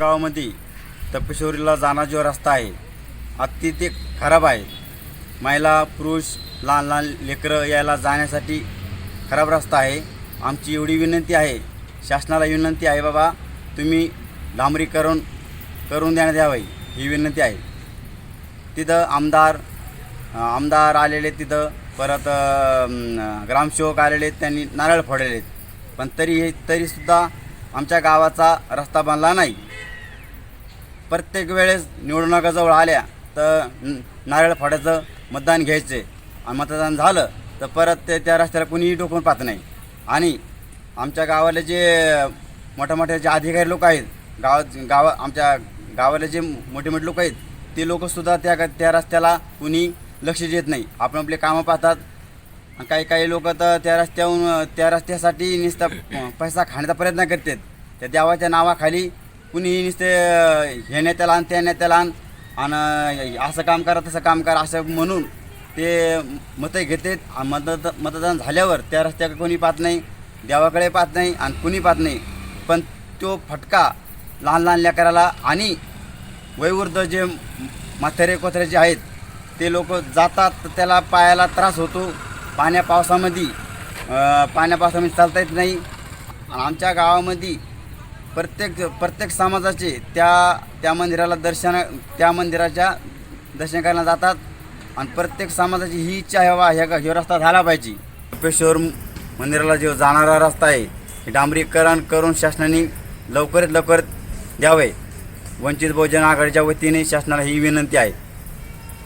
गावामध्ये तपेश्वरीला जाणारा जो रस्ता आहे. अति खराब आहे. महिला पुरुष लहान लहान लेकरं यायला जाण्यासाठी खराब रस्ता आहे. आमची एवढी विनंती आहे. शासनाला विनंती आहे बाबा तुम्ही डांबरीकरण करून देण्यात यावं. ही विनंती आहे. तिथं आमदार आमदार आलेले तिथं परत ग्रामसेवक आलेले त्यांनी नारळ फोडलेले आहेत. पण तरी हे तरीसुद्धा आमच्या गावाचा रस्ता बनला नाही. प्रत्येक वेळेस निवडणुकाजवळ आल्या तर नारळ फाड्याचं मतदान घ्यायचे. आणि मतदान झालं तर परत ते त्या रस्त्याला कुणीही टोकून पाहत नाही. आणि आमच्या गावाला जे मोठ्या मोठे जे अधिकारी लोक आहेत गावात गावा आमच्या गावाला जे मोठे मोठे लोक आहेत ते लोकसुद्धा त्या त्या रस्त्याला कुणी लक्ष देत नाही. आपण आपले कामं पाहतात. आणि काही काही लोक तर त्या रस्त्याहून त्या रस्त्यासाठी नुसता पैसा खाण्याचा प्रयत्न करतात. त्या देवाच्या नावाखाली कुणीही नुसते हे नेत्याला आण त्या नेत्याला आण आणि असं काम करा तसं काम करा असं म्हणून ते मतं घेतात मतद मतदान झाल्यावर त्या रस्त्याकडे कोणी पाहत नाही देवाकडे पाहत नाही आणि कुणी पाहत नाही. पण तो फटका लहान लहान लेकराला आणि वयवृद्ध जे म्हातारे कोथरे जे आहेत ते लोक जातात तर त्याला पायाला त्रास होतो. पाण्या पावसामध्ये पाण्या पावसामध्ये चालता येत नाही. आणि आमच्या गावामध्ये प्रत्येक प्रत्येक समाजाचे त्या त्या मंदिराला दर्शन त्या मंदिराच्या दर्शन करायला जातात. आणि प्रत्येक समाजाची ही इच्छा आहे वा ह्या ह्यो रस्ता झाला पाहिजे. कपेश्वर मंदिराला जो जाणारा रस्ता आहे हे डांबरीकरण करून शासनाने लवकरात लवकर द्यावे. वंचित बहुजन आघाडीच्या वतीने शासनाला ही विनंती आहे.